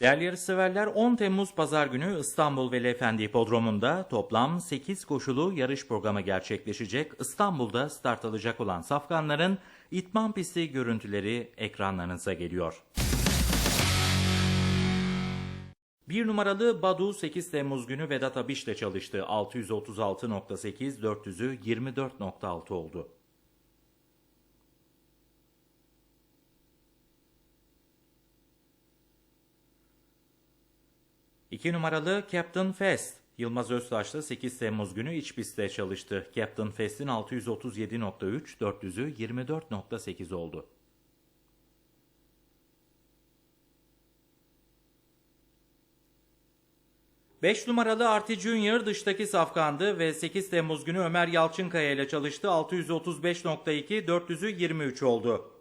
Değerli yarışseverler 10 Temmuz Pazar günü İstanbul Veli Efendi Hipodromu'nda toplam 8 koşulu yarış programı gerçekleşecek. İstanbul'da start alacak olan safkanların itman pisti görüntüleri ekranlarınıza geliyor. Bir numaralı Badu 8 Temmuz günü Vedat Abiş ile çalıştı. 636.8, 400'ü 24.6 oldu. İki numaralı Captain Fest. Yılmaz Öztaş'ta 8 Temmuz günü iç pistte çalıştı. Captain Fest'in 637.3, 400'ü 24.8 oldu. Beş numaralı Arti Junior dıştaki safkandı ve 8 Temmuz günü Ömer Yalçınkaya ile çalıştı. 635.2, 400'ü 23 oldu.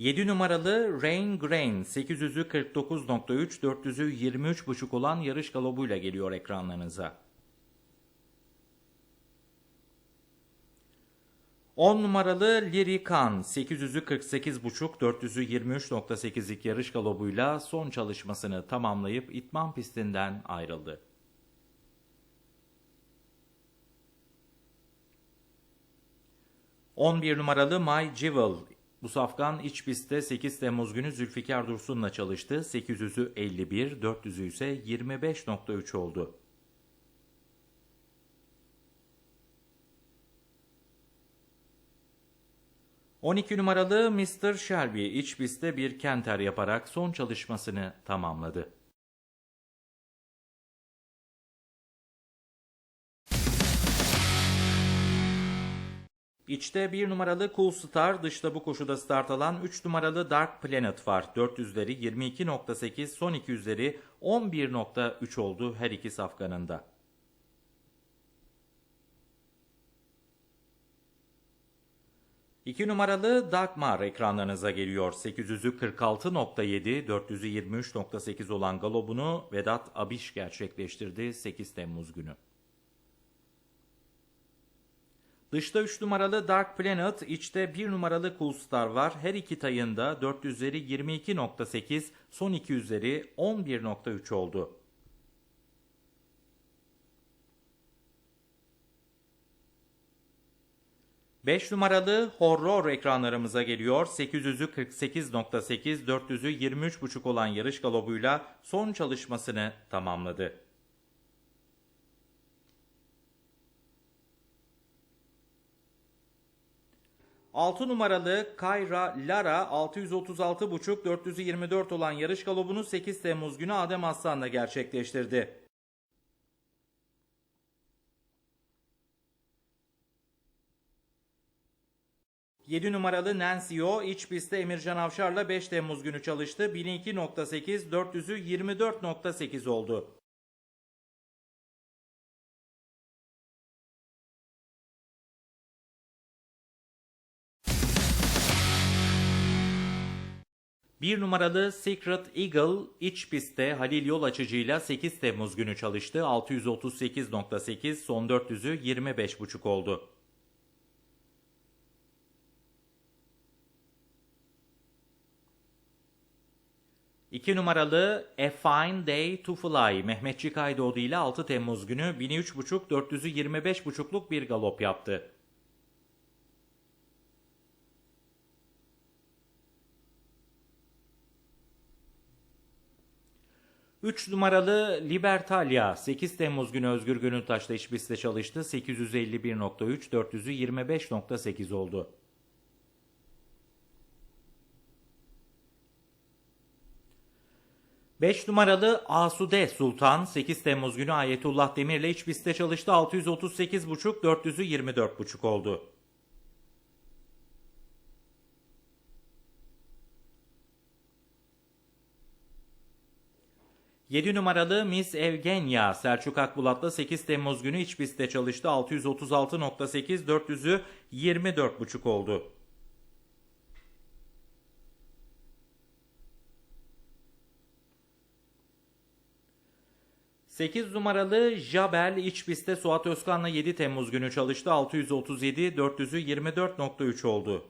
7 numaralı Rain Grain 800'ü 49.3, 400'ü 23.5 olan yarış galobuyla geliyor ekranlarınıza. 10 numaralı Liri Kan 800'ü 48.5, 400'ü 23.8'lik yarış galobuyla son çalışmasını tamamlayıp itman pistinden ayrıldı. ...11 numaralı My Jewel bu safkan iç pistte 8 Temmuz günü Zülfikar Dursun'la çalıştı. 800'ü 51, 400'ü ise 25.3 oldu. ...12 numaralı Mr. Shelby iç pistte bir kenter yaparak son çalışmasını tamamladı. İçte 1 numaralı Cool Star, dışta bu koşuda start alan 3 numaralı Dark Planet var. 400'leri 22.8, son 200'leri 11.3 oldu her iki safkanında. İki numaralı Dagmar ekranlarınıza geliyor. 800'ü 46.7, 400'ü 23.8 olan galobunu Vedat Abiş gerçekleştirdi 8 Temmuz günü. Dışta 3 numaralı Dark Planet, içte 1 numaralı Cool Star var. Her iki tayında 400'leri 22.8, son 200'leri 11.3 oldu. Beş numaralı Horror ekranlarımıza geliyor. 800'ü 48.8, 400'ü 23.5 olan yarış galobuyla son çalışmasını tamamladı. 6 numaralı Kayra Lara 636.5 424 olan yarış galobunu 8 Temmuz günü Adem Aslan'la gerçekleştirdi. Yedi numaralı Nancy O iç pistte Emircan Avşar'la 5 Temmuz günü çalıştı. 1002.8 400'ü 24.8 oldu. 1 numaralı Secret Eagle iç pistte Halil Yol açıcıyla 8 Temmuz günü çalıştı. 638.8 son 400'ü 25.5 oldu. İki numaralı A Fine Day to Fly Mehmetçik Aydoğdu ile 6 Temmuz günü 1003.5 400'ü 25.5'luk bir galop yaptı. 3 numaralı Libertalia 8 Temmuz günü Özgür Gönültaş'la iç pistte çalıştı. 851.3, 400'ü 25.8 oldu. Beş numaralı Asude Sultan 8 Temmuz günü Ayetullah Demir'le iç pistte çalıştı. 638.5, 400'ü 24.5 oldu. 7 numaralı Miss Evgenya Selçuk Akbulat'la 8 Temmuz günü iç pistte çalıştı. 636.8 400'ü 24.5 oldu. 8 numaralı Jabel iç pistte Suat Özkan'la 7 Temmuz günü çalıştı. 637, 400'ü 24.3 oldu.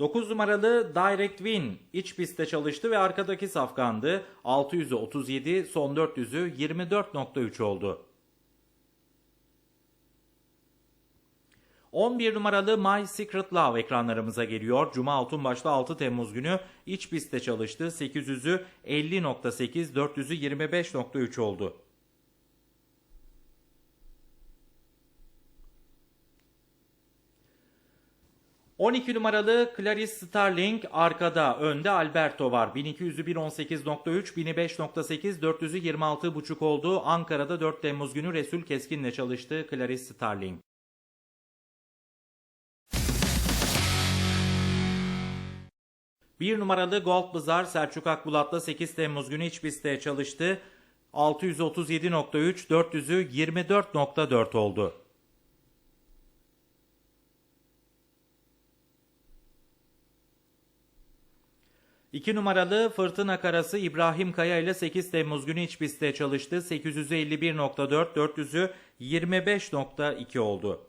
Dokuz numaralı Direct Win iç pistte çalıştı ve arkadaki safkandı. 600'ü 37, son 400'ü 24.3 oldu. 11 numaralı My Secret Love ekranlarımıza geliyor. Cuma Altunbaş'ta 6 Temmuz günü iç pistte çalıştı. 800'ü 50.8, 400'ü 25.3 oldu. ...12 numaralı Clarice Starling arkada, önde Alberto var. 1200'ü 1.18.3, 1005.8, 400'ü 26.5 oldu. Ankara'da 4 Temmuz günü Resul Keskin'le çalıştı Clarice Starling. Bir numaralı Gold Bazaar Selçuk Akbulat'la 8 Temmuz günü iç pistte çalıştı. 637.3, 400'ü 24.4 oldu. İki numaralı Fırtına Karası İbrahim Kaya ile 8 Temmuz günü iç pistte çalıştı. 851.4, 400'ü 25.2 oldu.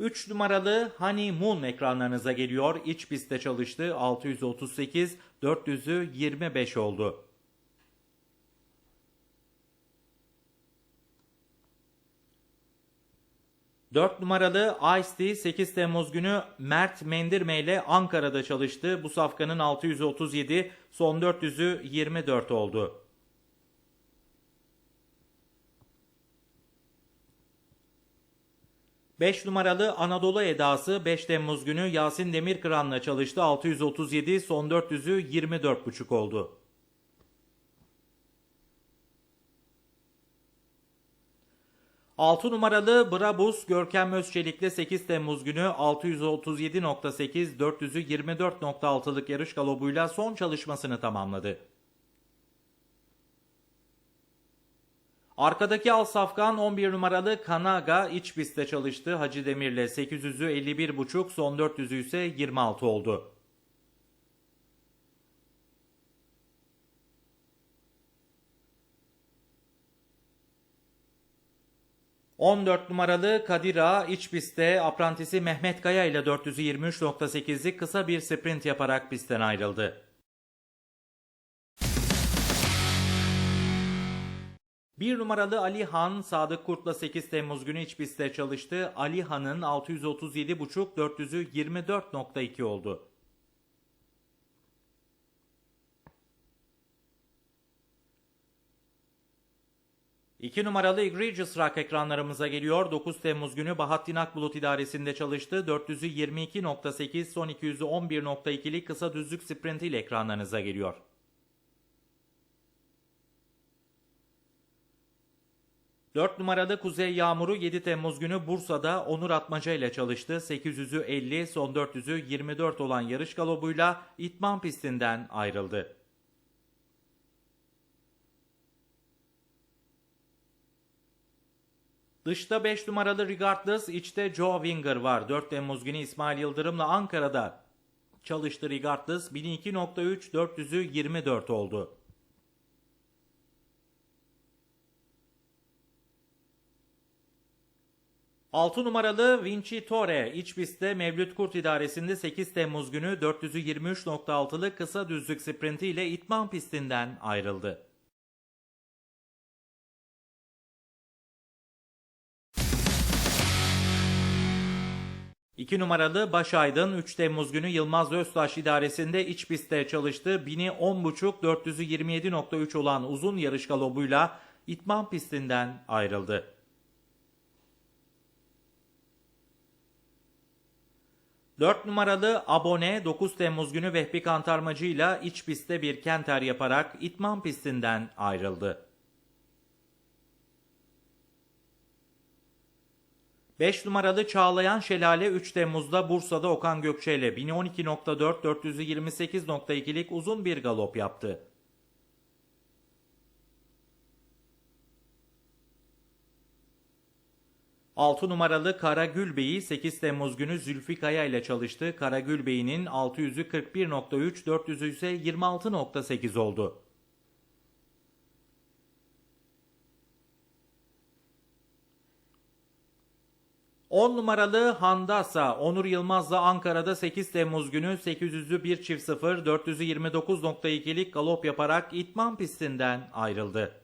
3 numaralı Honeymoon ekranlarınıza geliyor. İç pistte çalıştı. 638, 400'ü 25 oldu. Dört numaralı Ice-T 8 Temmuz günü Mert Mendirme ile Ankara'da çalıştı. Bu safkanın 637, son 400'ü 24 oldu. 5 numaralı Anadolu Edası 5 Temmuz günü Yasin Demirkıran'la çalıştı. 637 son 400'ü 24,5 oldu. Altı numaralı Brabus Görkem Özçelik'le 8 Temmuz günü 637.8 400'ü 24.6'lık yarış galobuyla son çalışmasını tamamladı. Arkadaki Al Safkan 11 numaralı Kanaga iç pistte çalıştı. Hacı Demir'le 800'ü 51.5 son 400'ü ise 26 oldu. ...14 numaralı Kadira iç pistte aprantisi Mehmet Kaya ile 423.8'lik kısa bir sprint yaparak pistten ayrıldı. Bir numaralı Ali Han Sadık Kurt'la 8 Temmuz günü iç pistte çalıştı. Ali Han'ın 637.5 400'ü 24.2 oldu. İki numaralı Egregious Rock ekranlarımıza geliyor. 9 Temmuz günü Bahattin Akbulut idaresinde çalıştı. 400'ü 22.8 son 200'ü 11.2'lik kısa düzlük sprintiyle ekranlarınıza geliyor. 4 numarada Kuzey Yağmuru 7 Temmuz günü Bursa'da Onur Atmaca ile çalıştı. 800'ü 50, son 400'ü 24 olan yarış galobuyla itman pistinden ayrıldı. Dışta 5 numaralı Regardless, içte Joe Winger var. 4 Temmuz günü İsmail Yıldırım'la Ankara'da çalıştı Regardless. 1002.3, 400'ü 24 oldu. 6 numaralı Vinci Torre iç pistte Mevlüt Kurt idaresinde 8 Temmuz günü 423.6'lık kısa düzlük sprinti ile itman pistinden ayrıldı. İki numaralı Başaydın 3 Temmuz günü Yılmaz Öztaş idaresinde iç pistte çalıştı. 1000'i 10.5 400'ü 27.3 olan uzun yarış galobuyla itman pistinden ayrıldı. 4 numaralı abone 9 Temmuz günü Vehbi Kantarmacı ile iç pistte bir kenter yaparak itman pistinden ayrıldı. 5 numaralı Çağlayan Şelale 3 Temmuz'da Bursa'da Okan Gökçe ile 1012.4 428.2'lik uzun bir galop yaptı. 6 numaralı Kara Gülbey'i 8 Temmuz günü Zülfü Kaya ile çalıştı. Kara Gülbey'in 600'ü 41.3, 400'ü ise 26.8 oldu. On numaralı Handasa Onur Yılmaz'la Ankara'da 8 Temmuz günü 800'lü 1 çift 0 400'ü 29.2'lik galop yaparak itman pistinden ayrıldı.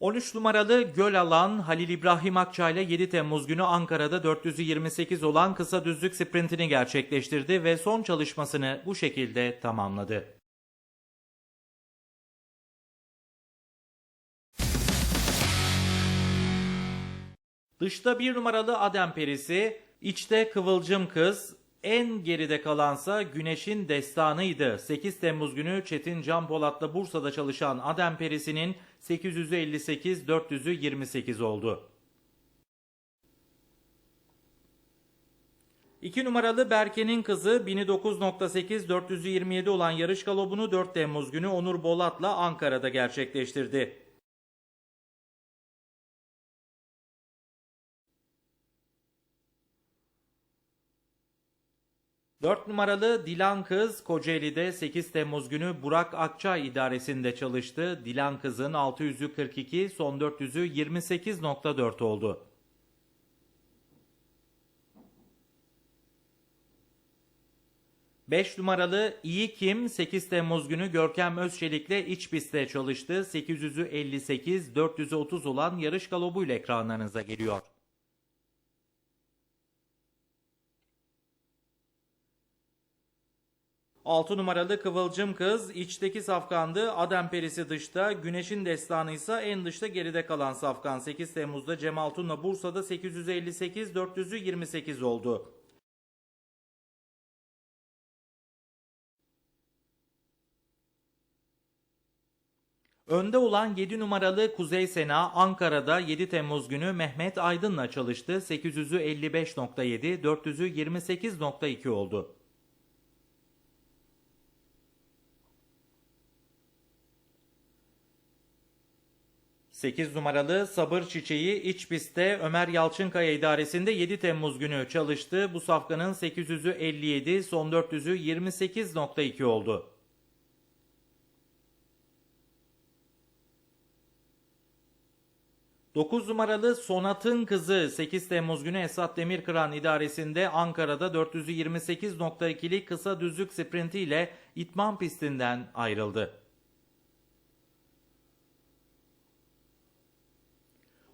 ...13 numaralı Göl Alan Halil İbrahim Akçay ile 7 Temmuz günü Ankara'da 428 olan kısa düzlük sprintini gerçekleştirdi ve son çalışmasını bu şekilde tamamladı. Dışta bir numaralı Adem Perisi, içte Kıvılcım Kız, en geride kalansa Güneş'in destanıydı. 8 Temmuz günü Çetin Can Polat'la Bursa'da çalışan Adem Perisi'nin 858, 400'ü 28 oldu. 2 numaralı Berke'nin kızı 1009.8 427 olan yarış galobunu 4 Temmuz günü Onur Bolat'la Ankara'da gerçekleştirdi. 4 numaralı Dilan Kız Kocaeli'de 8 Temmuz günü Burak Akçay idaresinde çalıştı. Dilan Kız'ın 600'ü 42, son 400'ü 28.4 oldu. Beş numaralı İyi Kim 8 Temmuz günü Görkem Özçelik'le iç pistte çalıştı. 800'ü 58, 400'ü 30 olan yarış galobuyla ekranlarınıza geliyor. 6 numaralı Kıvılcım Kız içteki safkandı. Adem Perisi dışta. Güneşin Destanı ise en dışta geride kalan safkan. 8 Temmuz'da Cemal Tun'la Bursa'da 858 400'ü 28 oldu. Önde olan 7 numaralı Kuzey Sena Ankara'da 7 Temmuz günü Mehmet Aydın'la çalıştı. 800'ü 55.7, 400'ü 28.2 oldu. 8 numaralı Sabır Çiçeği iç pistte Ömer Yalçınkaya idaresinde 7 Temmuz günü çalıştı. Bu safkanın 800'ü 57, son 400'ü 28.2 oldu. Dokuz numaralı Sonat'ın kızı 8 Temmuz günü Esat Demirkıran idaresinde Ankara'da 428.2'lik kısa düzlük sprinti ile itman pistinden ayrıldı.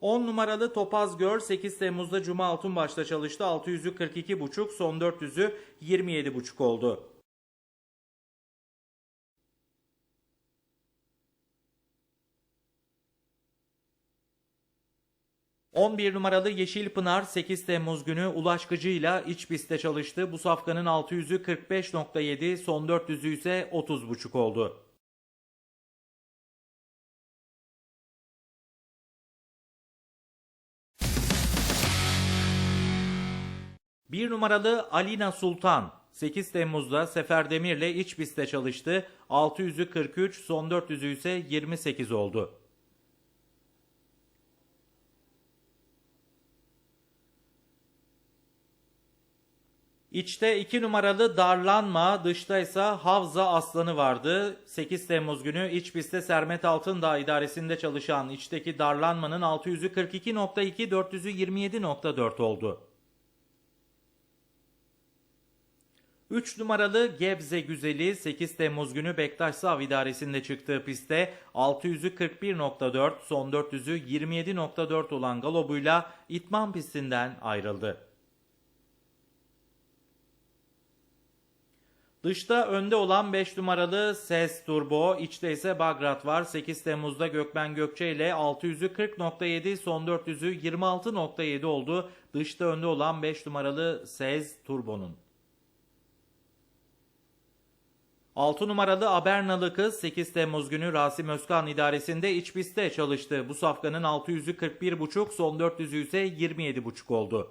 10 numaralı Topaz Gör 8 Temmuz'da Cuma Altunbaş'ta çalıştı. 600'ü 42,5 son 400'ü 27,5 oldu. ...11 numaralı Yeşil Pınar 8 Temmuz günü ulaşkıcıyla iç pistte çalıştı. Bu safkanın 600'ü 45.7 son 400'ü ise 30.5 oldu. Bir numaralı Alina Sultan 8 Temmuz'da Sefer Demir'le iç pistte çalıştı. 600'ü 43, son 400'ü ise 28 oldu. İçte 2 numaralı Darlanma, dışta ise Havza Aslanı vardı. 8 Temmuz günü iç pistte Sermet Altındağ idaresinde çalışan içteki Darlanma'nın 600'ü 42.2, 400'ü 27.4 oldu. 3 numaralı Gebze Güzeli 8 Temmuz günü Bektaş Sav idaresinde çıktığı pistte 600'ü 41.4 son 400'ü 27.4 olan galobuyla itman pistinden ayrıldı. Dışta önde olan 5 numaralı Ses Turbo, içte ise Bagrat var. 8 Temmuz'da Gökmen Gökçe ile 600'ü 40.7, son 400'ü 26.7 oldu. Dışta önde olan 5 numaralı Ses Turbo'nun. 6 numaralı Abernalı kız 8 Temmuz günü Rasim Özkan idaresinde iç pistte çalıştı. Bu safkanın 600'ü 41,5 son 400'ü ise 27,5 oldu.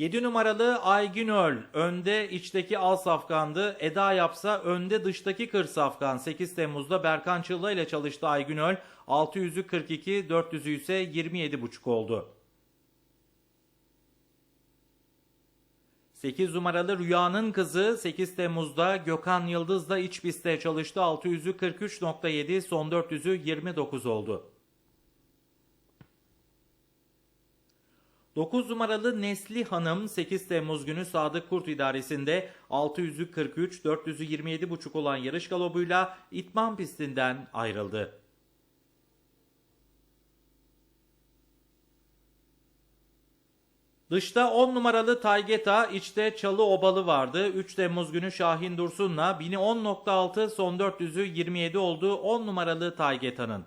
7 numaralı Aygünöl önde içteki al safkandı. Eda yapsa önde dıştaki kır safkan. 8 Temmuz'da Berkan Çılla ile çalıştı Aygünöl. 600'ü 42, 400'ü ise 27,5 oldu. 8 numaralı Rüyanın Kızı 8 Temmuz'da Gökhan Yıldız'la iç pistte çalıştı. 600'ü 43.7, son 400'ü 29 oldu. 9 numaralı Nesli Hanım 8 Temmuz günü Sadık Kurt idaresinde 600'ü 43, 400'ü 27,5 olan yarış galobuyla itman pistinden ayrıldı. Dışta 10 numaralı Taygeta, içte Çalı Obalı vardı. 3 Temmuz günü Şahin Dursun'la 1000'i 10.6, son 400'ü 27 oldu 10 numaralı Taygeta'nın.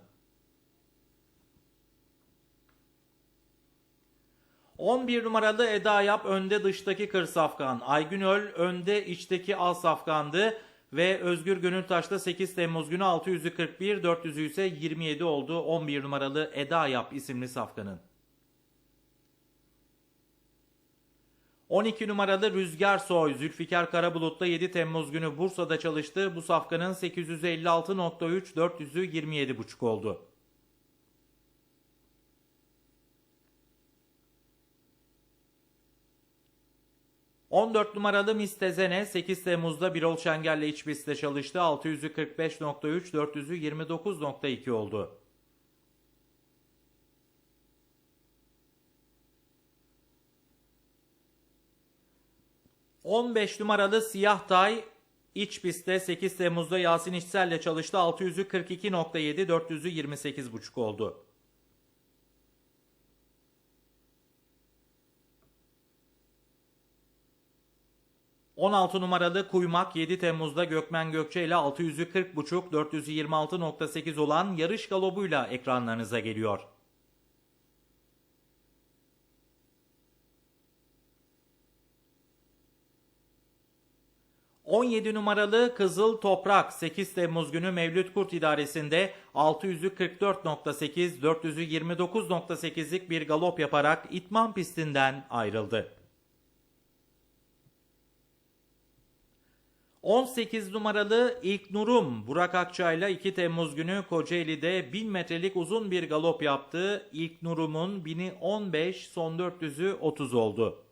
11 numaralı Eda Yap önde dıştaki kır safkan. Aygünöl önde içteki al safkandı. Ve Özgür Gönültaş'ta 8 Temmuz günü 600'ü 41, 400'ü ise 27 oldu 11 numaralı Eda Yap isimli safkanın. 12 numaralı Rüzgar Soy Zülfikar Karabulut'ta 7 Temmuz günü Bursa'da çalıştı. Bu safkanın 856.3, 400'ü 27,5 oldu. 14 numaralı Mistezene 8 Temmuz'da Birol Şengel'le iç pistte çalıştı. 600'ü 45.3, 400'ü 29.2 oldu. ...15 numaralı Siyah Tay... ...iç pistte 8 Temmuz'da Yasin İçsel'le çalıştı. 600'ü 42.7, 400'ü 28.5 oldu. 16 numaralı Kuymak 7 Temmuz'da Gökmen Gökçe ile 600'ü 40.5, 400'ü 26.8 olan yarış galobuyla ekranlarınıza geliyor. ...17 numaralı Kızıl Toprak 8 Temmuz günü Mevlüt Kurt idaresinde 600'ü 44.8, 400'ü 29.8'lik bir galop yaparak itman pistinden ayrıldı. 18 numaralı İlk Nurum Burak Akçay'la 2 Temmuz günü Kocaeli'de 1000 metrelik uzun bir galop yaptı. İlk Nurum'un 1000'i 15, son 400'ü 30 oldu.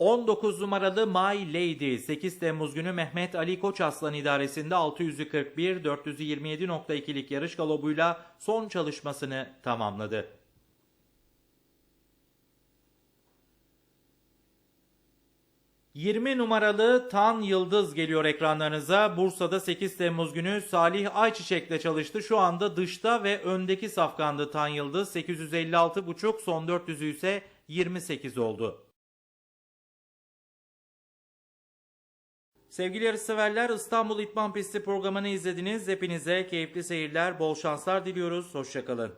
19 numaralı My Lady 8 Temmuz günü Mehmet Ali Koç Aslan idaresinde 600'ü 41, 427.2'lik yarış galobuyla son çalışmasını tamamladı. 20 numaralı Tan Yıldız geliyor ekranlarınıza. Bursa'da 8 Temmuz günü Salih Ayçiçek'le çalıştı. Şu anda dışta ve öndeki safkandı Tan Yıldız. 856,5 son 400'ü ise 28 oldu. Sevgili yarışseverler İstanbul İtman Pisti programını izlediniz. Hepinize keyifli seyirler, bol şanslar diliyoruz. Hoşçakalın.